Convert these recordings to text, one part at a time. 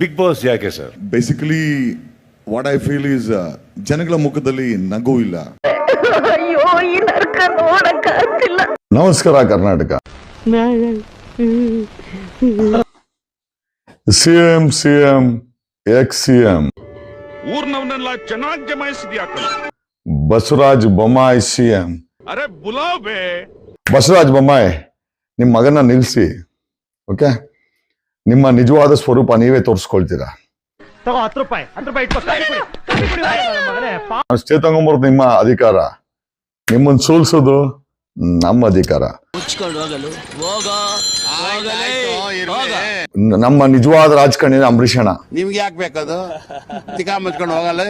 Big boss ಯಾಕೆ sir basically what I feel is ಜನಗಳ ಮುಖದಲ್ಲಿ ನಗು ಇಲ್ಲ. ಅಯ್ಯೋ ಈ ನರ್ಕ ನೋಡಕ್ಕಾಗ್ತಿಲ್ಲ ನಮಸ್ಕಾರ Karnataka. C M C M X C M ಊರ್ನವನ್ನೆಲ್ಲ ಚೆನ್ನಾಗಿ ಜಮಾಯಿಸಿದ್ಯಾ. ಬಸವರಾಜ್ ಬೊಮ್ಮಾಯಿ ಸಿ ಎಂ ಅರೆ ಬುಲಾವ್? ಬಸವರಾಜ್ ಬೊಮ್ಮಾಯಿ ನಿಮ್ಮ ಮಗನ ನಿಲ್ಲಿಸಿ ಓಕೆ? ನಿಮ್ಮ ನಿಜವಾದ ಸ್ವರೂಪ ನೀವೇ ತೋರಿಸ್ಕೊಳ್ತೀರಾ? ಅಷ್ಟೇ ತಗೊಂಬರೋದು ನಿಮ್ಮ ಅಧಿಕಾರ. ನಿಮ್ಮನ್ನು ಸೋಲ್ಸೋದು ನಮ್ಮ ಅಧಿಕಾರ. ನಮ್ಮ ನಿಜವಾದ ರಾಜಕಾರಣಿ ಅಂಬರೀಷಣ ನಿಮ್ಗೆ ಯಾಕೆ ಬೇಕದು? ತಿಕಾ ಮುಚ್ಕೊಂಡು ಹೋಗಲ್ಲ.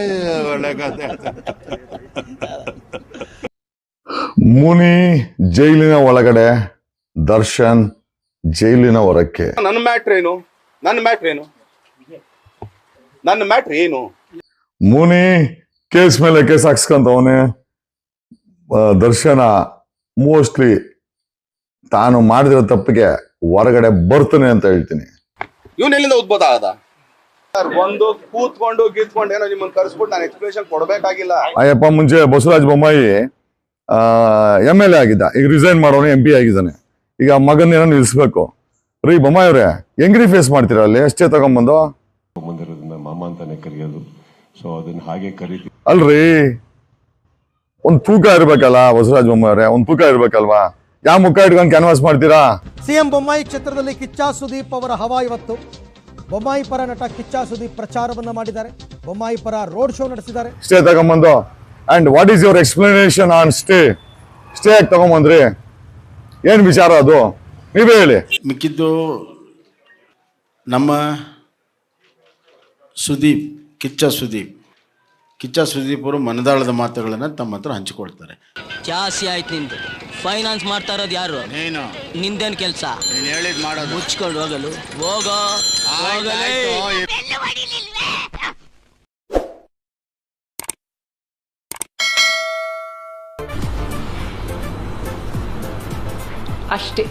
ಮುನಿ ಜೈಲಿನ ಒಳಗಡೆ ದರ್ಶನ್ ಜೈಲಿನ ಹೊರಕ್ಕೆ. ನನ್ನ ಮ್ಯಾಟ್ರ್ ಏನು? ನನ್ನ ಮ್ಯಾಟ್ರ್ ಏನು? ನನ್ನ ಮ್ಯಾಟ್ರ್ ಏನು? ಮುನಿ ಕೇಸ್ ಮೇಲೆ ಕೇಸ್ ಹಾಕ್ಸ್ಕೊಂತವನೆ. ದರ್ಶನ ಮೋಸ್ಟ್ಲಿ ತಾನು ಮಾಡಿದಿರೋ ತಪ್ಪಿಗೆ ಹೊರಗಡೆ ಬರ್ತಾನೆ ಅಂತ ಹೇಳ್ತೀನಿ. ಇವನ್ ಎಲ್ಲಿಂದ ಉದ್ಭೂತ ಆದ ಸರ್ ಬಂದು ಕೂತ್ಕೊಂಡು ಗೀತ್ಕೊಂಡು ಏನೋ ನಿಮ್ಮನ್ನ ಕರೆಸ್ಬಿಟ್ಟು ನಾನು ಎಕ್ಸ್ಪ್ಲೇಷನ್ ಕೊಡ್ಬೇಕಾಗಿಲ್ಲ. ಅಯ್ಯಪ್ಪ ಮುಂಚೆ Basavaraja Bommai M L A ಆಗಿದ್ದ. ಈಗ ರಿಸೈನ್ ಮಾಡೋನು ಎಂ ಪಿ ಆಗಿದ್ದಾನೆ. ಈಗ ಮಗನ ಏನೋ ನಿಲ್ಲಿಸ್ಬೇಕು. ರೀ ಬೊಮ್ಮಾಯಿ ಅವ್ರೆ ಹೆಂಗ್ರಿ ಫೇಸ್ ಮಾಡ್ತೀರಾ ಅಲ್ಲಿ? ಎಷ್ಟೇ ತಗೊಂಬಂದು? ಬಂದಿರೋದ್ರಿಂದ ಮಾಮ ಅಂತಾನೆ ಕರೆಯೋದು. ಸೊ ಅದನ್ನ ಹಾಗೆ ಕರಿತೀವಿ. ಅಲ್ರಿ ಒಂದ್ ತೂಕ ಇರ್ಬೇಕಲ್ಲ ಬಸವರಾಜ ಬೊಮ್ಮಾಯವ್ರೆ ಒಂದ್ ತೂಕ ಇರ್ಬೇಕಲ್ವಾ? ಯಾವ ಮುಖ ಇಟ್ಕೊಂಡು ಕ್ಯಾನ್ವಾಸ್ ಮಾಡ್ತೀರಾ? ಸಿಎಂ ಬೊಮ್ಮಾಯಿ ಕ್ಷೇತ್ರದಲ್ಲಿ ಕಿಚ್ಚಾ ಸುದೀಪ್ ಅವರ ಹವಾ ಇವತ್ತು ಬೊಮ್ಮಾಯಿ ಪರ ನಟ ಕಿಚ್ಚಾ ಸುದೀಪ್ ಪ್ರಚಾರವನ್ನ ಮಾಡಿದ್ದಾರೆ. ಬೊಮ್ಮಾಯಿ ಪರ ರೋಡ್ ಶೋ ನಡೆಸಿದ್ದಾರೆ. ಸ್ಟೇ ತಗೊಂಬಂದು. And what is your explanation on stay stay ಯಾಕೆ ತಗೊಂಬಂದ್ರಿ? ಏನ್ ವಿಚಾರ ಅದು? ನೀವೇ ಹೇಳಿ. ಮಿಕ್ಕಿದ್ದು ನಮ್ಮ ಸುದೀಪ್ ಕಿಚ್ಚ ಸುದೀಪ್. ಕಿಚ್ಚ ಸುದೀಪ್ ಅವರು ಮನದಾಳದ ಮಾತುಗಳನ್ನು ತಮ್ಮ ಹತ್ರ ಹಂಚಿಕೊಳ್ತಾರೆ. ಜಾಸ್ತಿ ಆಯ್ತು ನಿಂದು. ಫೈನಾನ್ಸ್ ಮಾಡ್ತಾ ಇರೋದು ಯಾರು? ನೀನು. ನಿಂದೇನ್ ಕೆಲ್ಸ? ನೀನು ಹೇಳಿದ್ ಮಾಡೋದು. ಮುಚ್ಕೊಂಡು ಹೋಗಲು. ಹೋಗೋ. ಹೋಗಲೇ. ಅಷ್ಟೇ.